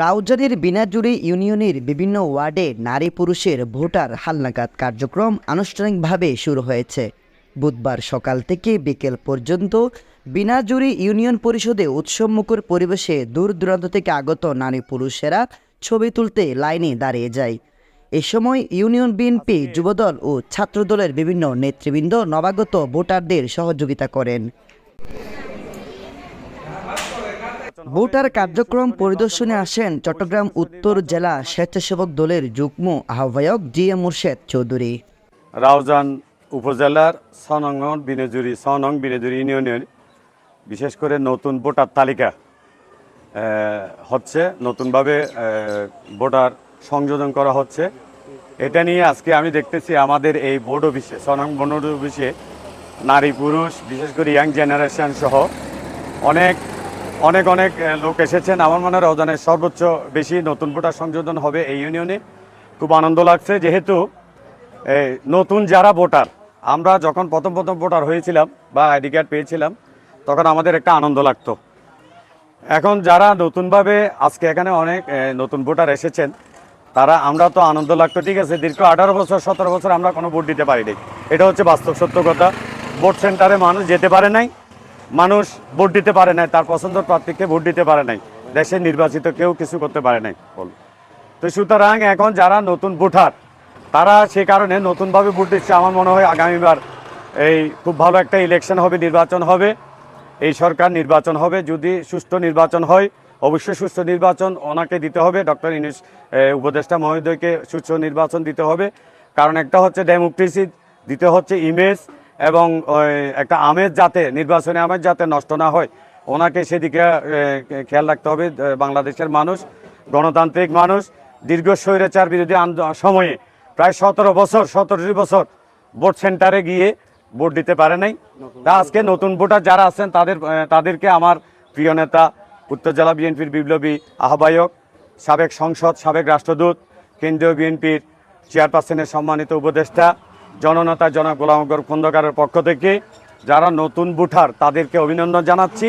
রাউজানের বিনাজুরি ইউনিয়নের বিভিন্ন ওয়ার্ডে নারী পুরুষের ভোটার হালনাগাদ কার্যক্রম আনুষ্ঠানিকভাবে শুরু হয়েছে। বুধবার সকাল থেকে বিকেল পর্যন্ত বিনাজুরি ইউনিয়ন পরিষদে উৎসবমুখর পরিবেশে দূর দূরান্ত থেকে আগত নারী পুরুষেরা ছবি তুলতে লাইনে দাঁড়িয়ে যায়। এ সময় ইউনিয়ন বিএনপি, যুবদল ও ছাত্রদলের বিভিন্ন নেতৃবৃন্দ নবাগত ভোটারদের সহযোগিতা করেন। ভোটার কার্যক্রম পরিদর্শনে আসেন চট্টগ্রাম উত্তর জেলা স্বেচ্ছাসেবক দলের যুগ্ম আহ্বায়ক জি এ মুর্শেদ চৌধুরী। রাউজান উপজেলার সনং বিনেজুরি সনং বিনেজুরি ইউনিয়নের বিশেষ করে নতুন ভোটার তালিকা হচ্ছে নতুনভাবে ভোটার সংযোজন করা হচ্ছে। এটা নিয়ে আজকে আমি দেখতেছি আমাদের এই বোর্ড অফিসে সনং বোর্ড অফিসে নারী পুরুষ বিশেষ করে ইয়াং জেনারেশন সহ অনেক অনেক অনেক লোক এসেছেন। আমার মনে হয় রওজানের সর্বোচ্চ বেশি নতুন ভোটার সংযোজন হবে এই ইউনিয়নে। খুব আনন্দ লাগছে, যেহেতু নতুন যারা ভোটার, আমরা যখন প্রথম প্রথম ভোটার হয়েছিলাম বা আইডি কার্ড পেয়েছিলাম, তখন আমাদের একটা আনন্দ লাগতো। এখন যারা নতুনভাবে আজকে এখানে অনেক নতুন ভোটার এসেছেন, তারা, আমরা তো আনন্দ লাগতো, ঠিক আছে, দীর্ঘ আঠারো বছর, সতেরো বছর আমরা কোনো ভোট দিতে পারিনি। এটা হচ্ছে বাস্তব সত্য কথা। ভোট সেন্টারে মানুষ যেতে পারে নাই মানুষ ভোট দিতে পারে নাই, তার পছন্দের প্রার্থীকে ভোট দিতে পারে নাই, দেশের নির্বাচিত কেউ কিছু করতে পারে নাই। বল। তো সুতরাং এখন যারা নতুন ভোটার, তারা সে কারণে নতুনভাবে ভোট দিচ্ছে। আমার মনে হয় আগামীবার এই খুব ভালো একটা ইলেকশন হবে, নির্বাচন হবে। এই সরকার নির্বাচন হবে। যদি সুষ্ঠু নির্বাচন হয়, অবশ্যই সুষ্ঠু নির্বাচন ওনাকে দিতে হবে। ডক্টর ইনিস উপদেষ্টা মহোদয়কে সুষ্ঠু নির্বাচন দিতে হবে। কারণ একটা হচ্ছে ডেমোক্রেসি দিতে হচ্ছে ইমেজ এবং একটা আমেজ যাতে নির্বাচনে আমেজ যাতে নষ্ট না হয়। ওনাকে সেদিকে খেয়াল রাখতে হবে বাংলাদেশের মানুষ, গণতান্ত্রিক মানুষ, দীর্ঘ স্বৈরাচার বিরোধী আন্দোলন সময়ে প্রায় সতেরো বছর, সতেরোটি বছর ভোট সেন্টারে গিয়ে ভোট দিতে পারে নাই। তা আজকে নতুন ভোটার যারা আছেন, তাদের তাদেরকে আমার প্রিয় নেতা, উত্তর জেলা বিএনপির বিপ্লবী আহ্বায়ক, সাবেক সংসদ, সাবেক রাষ্ট্রদূত, কেন্দ্রীয় বিএনপির চেয়ারপারসনের সম্মানিত উপদেষ্টা জননেতা জনাব গোলামগর খন্দকারের পক্ষ থেকে যারা নতুন ভোটার, তাদেরকে অভিনন্দন জানাচ্ছি।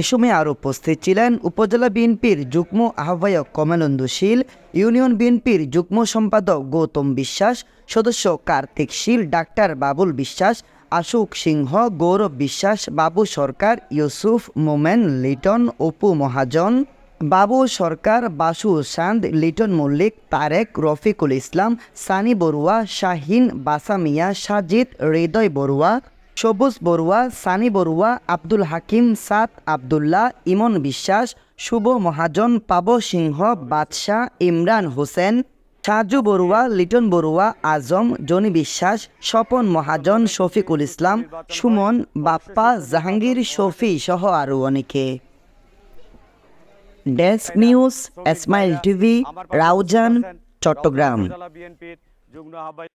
এ সময় আরও উপস্থিত ছিলেন উপজেলা বিএনপির যুগ্ম আহ্বায়ক কমলেন্দু শীল, ইউনিয়ন বিএনপির যুগ্ম সম্পাদক গৌতম বিশ্বাস, সদস্য কার্তিক শীল, ডাক্তার বাবুল বিশ্বাস আশুক সিংহ, গৌরব বিশ্বাস, বাবু সরকার, ইউসুফ, মোমেন, লিটন, অপু মহাজন। বাবু সরকার, বাসু চাঁদ, লিটন মল্লিক, তারেক, রফিকুল ইসলাম, সানি বড়ুয়া শাহিন বাসামিয়া সাজিদ, হৃদয় বড়ুয়া সবুজ বড়ুয়া সানি বড়ুয়া আব্দুল হাকিম, সাদ আবদুল্লাহ, ইমন বিশ্বাস, শুভ মহাজন, পাব সিংহ, বাদশাহ, ইমরান হোসেন, সাজু বড়ুয়া লিটন বড়ুয়া আজম, জনি বিশ্বাস, স্বপন মহাজন, শফিকুল ইসলাম, সুমন, বাপ্পা, জাহাঙ্গীর, শফি সহ আরও অনেকে। Desk news Smile TV Raozan Chattogram বিএনপির যুগ্ম আহ্বায়ক